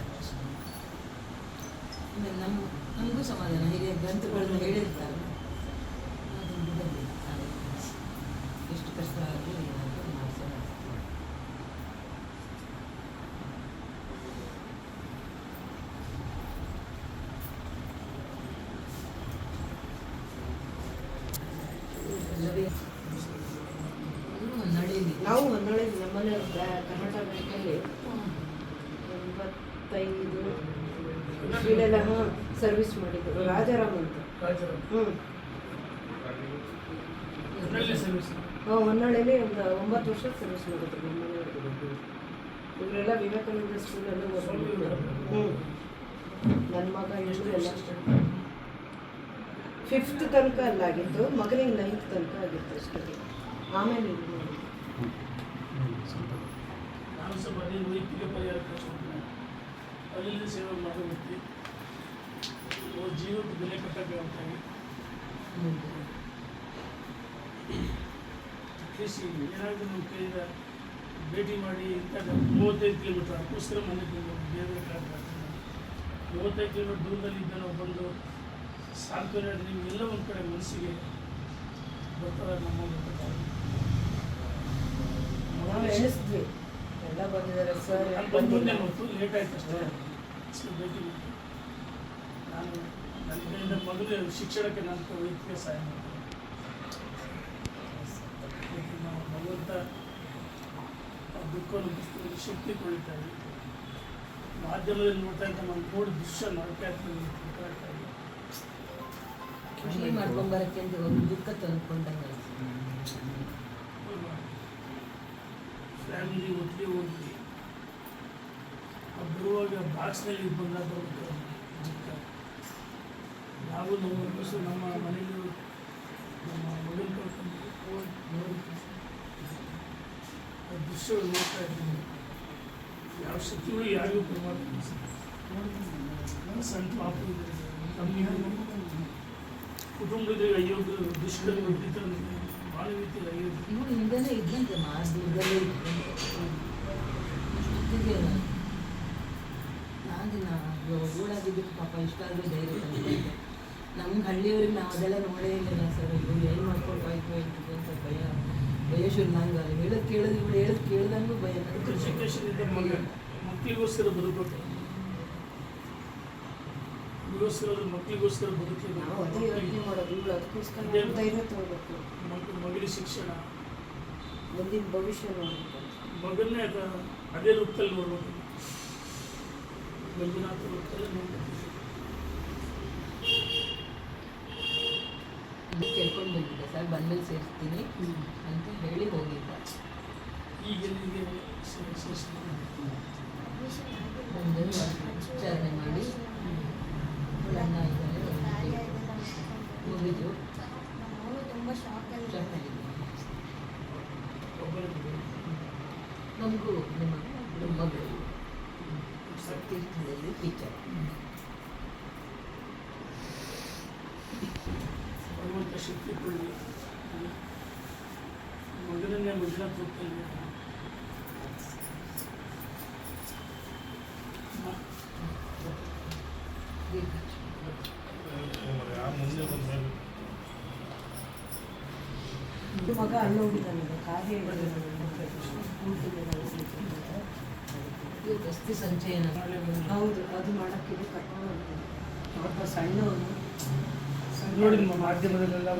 ಕಳಿಸ್ತಾರೆ ನಾವು ನಮ್ಮ ನಮಗೂ ಸಮಾಧಾನ ಹಿರಿಯ ಗ್ರಂಥಗಳನ್ನು ಹೇಳಿರ್ತಾರೆ ಅದನ್ನು ಎಷ್ಟು ಕಷ್ಟ ಆಗಲಿ ಏನಾದರೂ ಮಾಡಿಸೇ ಮಾಡ್ತೀವಿ ಎಲ್ಲವೇ ಅದು ಹೊನ್ನಾಳಿಯಲ್ಲಿ ನಾವು ಬ್ಯಾ- ಕರ್ನಾಟಕ ಬ್ಯಾಂಕಲ್ಲಿ ಎಂಬತ್ತೈದು ಇಲ್ಲೆಲ್ಲ ಹಾಂ ಸರ್ವಿಸ್ ಮಾಡಿದ್ರು. ರಾಜಾರಾಮ್ ಅಂತ. ಹ್ಞೂ ಹಾಂ ಹೊನ್ನಾಳಿಯಲ್ಲಿ ಒಂದು ಒಂಬತ್ತು ವರ್ಷ ಸರ್ವಿಸ್ ಮಾಡಿದ್ರು ನಮ್ಮ ಮನೆಯವ್ರಿಗೆ ಇವರೆಲ್ಲ ವಿವೇಕಾನಂದ ಸ್ಕೂಲಲ್ಲಿ ಓದಿದ್ರು ಹ್ಞೂ ನನ್ನ ಮಗ ಇವರು ಎಲ್ಲ. ಫಿಫ್ತ್ ತನಕ ಅಲ್ಲಾಗಿತ್ತು. ಮಗನಿಗೆ ನೈನ್ತ್ ತನಕ ಆಗಿತ್ತು ಅಷ್ಟೇ. ಆಮೇಲೆ ಇದು ಮಾಡಿದ್ದು. ನಾನು ಸಹ ಬರೀ ವೈಯಕ್ತಿಕ ಪರಿಹಾರ ಕಳಿಸ್ಕೊಡ್ತೀನಿ ಅಲ್ಲಿ ಸೇವೆ ಮಾಡೋ ವ್ಯಕ್ತಿ ಜೀವಕ್ಕೆ ಬೆಲೆ ಕಟ್ಟಕ್ಕೆ ಕೃಷಿ, ಏನಾದರೂ ನಮ್ಮ ಕೈಯಿಂದ ಭೇಟಿ ಮಾಡಿ ಇಂಥ ಮೂವತ್ತೈದು ಕಿಲೋಮೀಟ್ರ್ ಅದಕ್ಕೋಸ್ಕರ ಮನೆ ಬೇರೆ ಕಾರಣ ಮೂವತ್ತೈದು ಕಿಲೋಮೀಟ್ರ್ ದೂರದಲ್ಲಿ ಇದ್ದ ನಾವು ಬಂದು ಸಾಂತ್ವನ ನಿಮಗೆಲ್ಲ ಒಂದು ಕಡೆ ಮನಸ್ಸಿಗೆ ಬರ್ತಾರೆ ನಮ್ಮ ಎಣಿಸಿದ್ವಿ ಎಲ್ಲ ಬಂದಿದ್ದಾರೆ ಸರ್. ನಾನು ನಾನು ನನ್ನ ಮೊದಲು ಶಿಕ್ಷಣಕ್ಕೆ ನಾನು ವೈದ್ಯಕೀಯ ಸಹಾಯ ಮಾಡ್ತೀನಿ. ಶಕ್ತಿ ನಾವು ಭಗವಂತ ಆ ದುಃಖವನ್ನು ಪುಸ್ತಕದಲ್ಲಿ ಶಕ್ತಿ ಕೊಡಿತಾರೆ ಮಾಧ್ಯಮದಲ್ಲಿ ನೋಡ್ತಾ ಇದ್ದ ನಾವು ನೋಡಿ ದೃಶ್ಯ ನೋಡ್ತಾ ಇರ್ತೀವಿ ಖುಷಿ ಮಾಡ್ಕೊಂಬರಕ್ಕೆ ಅಂತ ಒಂದು ದುಃಖ ತಂದ್ಕೊಂಡಂಗೆ ಫ್ಯಾಮಿಲಿ ಒಟ್ಟಿಗೆ ಆ ಬರುವಾಗ ಬಾಕ್ಸ್ನಲ್ಲಿ ಬಂದಾಗ ಬರುತ್ತೆ ಚಿಕ್ಕ. ನಾವು ನಮ್ಮ ಬಸ್ಸು ನಮ್ಮ ಮನೆಯಲ್ಲೂ ನಮ್ಮ ಮಗನ ಕರ್ಕೊಂಡು ಆ ದೃಶ್ಯಗಳು ನೋಡ್ತಾ ಇದ್ದೀನಿ ಯಾವ ಶಕ್ತಿಗಳು ಯಾರಿಗೂ ಪರಮಾತ್ಮ ಸಂತ ಪಾಪ ಇದೆ ನಮಗೆ ಕುಟುಂಬದಲ್ಲಿ ಅಯ್ಯೋ ದುಷ್ಕರ್ಮ ಇವರು ಹಿಂದೆನೇ ಇದ್ದಂತೆ ಮಾರ್ಗದಲ್ಲೇ ಅಷ್ಟೊತ್ತಿಗೆ ನಾನು ಓಡಾಗಿದ್ದಕ್ಕೆ ಪಾಪ ಇಷ್ಟಾದರೂ ಧೈರ್ಯ ತಂದಿದ್ದೆ ನಮ್ಗೆ ಹಳ್ಳಿಯವ್ರಿಗೆ ನಾವು ಅದೆಲ್ಲ ನೋಡೇ ಇಲ್ಲ ಸರ್. ಇವ್ರು ಏನು ಮಾಡ್ಕೊಂಡು ಹೋಯ್ತು ಹೇಳ್ತಿದ್ದೆ ಅಂತ ಭಯ ಭಯ ಶುರು ನಂಗೆ ಅಲ್ಲಿ ಹೇಳೋದು ಕೇಳೋದು ಇವಳು ಹೇಳೋದು ಕೇಳ್ದಂಗೂ ಭಯ. ಕೃಷಿ ಕೃಷಿ ಮಕ್ಕಳಿಗೋಸ್ಕರ ಬದುಕಬೇಕು ಮಕ್ಕಳಿಗೋಸ್ಕರ ಮಕ್ಕಳಿಗೋಸ್ಕರ ನಾವು ಅದೇ ಯೋಚನೆ ಬದುಕಬೇಕು ಮಾಡೋದು ಇವ್ರು ಅದಕ್ಕೋಸ್ಕರ ನಾವು ಧೈರ್ಯ ಮಕ್ಕಳಿಗೋಸ್ಕರ ಮಗ ಮಗನ ಶಿಕ್ಷಣ. ಮುಂದಿನ ಭವಿಷ್ಯ ಮಗನ್ನೇ ಅದ ಅದೇ ರೂಪದಲ್ಲಿ ನೋಡ್ಬೇಕು. ಮಂಜುನಾಥ ರೂಪದಲ್ಲಿ ನೋಡ್ಬೇಕು. ಕೇಳ್ಕೊಂಡು ಬಂದಿದ್ದೆ. ಸರ್ ಬಂದ್ಮೇಲೆ ಸೇರಿಸ್ತೀನಿ ಅಂತ ಹೇಳಿ ಹೋಗಿದ್ದ. ಈಗ ಎಲ್ಲಿಗೆ ನಮಗೂ ನಮ್ಮ ನಮ್ಮ ಮಗಳು ತೀರ್ಥದಲ್ಲಿ ಟೀಚರ್ ಭಗವಂತ ಶಕ್ತಿ ಕೊಡಲಿ ಮಗನನ್ನೇ ಮಂಜುನಾಥ ರೂಪದಲ್ಲಿ ಮ- ಇದು ಮಗ ಅಲ್ಲಿ ಹೋಗಿದ್ದಾನೆ ಕಾರ್ಯ ಇದು ದಸ್ತಿ ಸಂಚಯನ ಹೌದು ಅದು ಮಾಡಕ್ಕೆ ಕಷ್ಟವಾಗುತ್ತೆ ಕರ್ಕೊಂಡು ಹೋಗ್ತೀನಿ. ಪಾಪ ಸಣ್ಣವನು. ನೋಡಿ ನಿಮ್ಮ ಮಾಧ್ಯಮದಲ್ಲೆಲ್ಲ.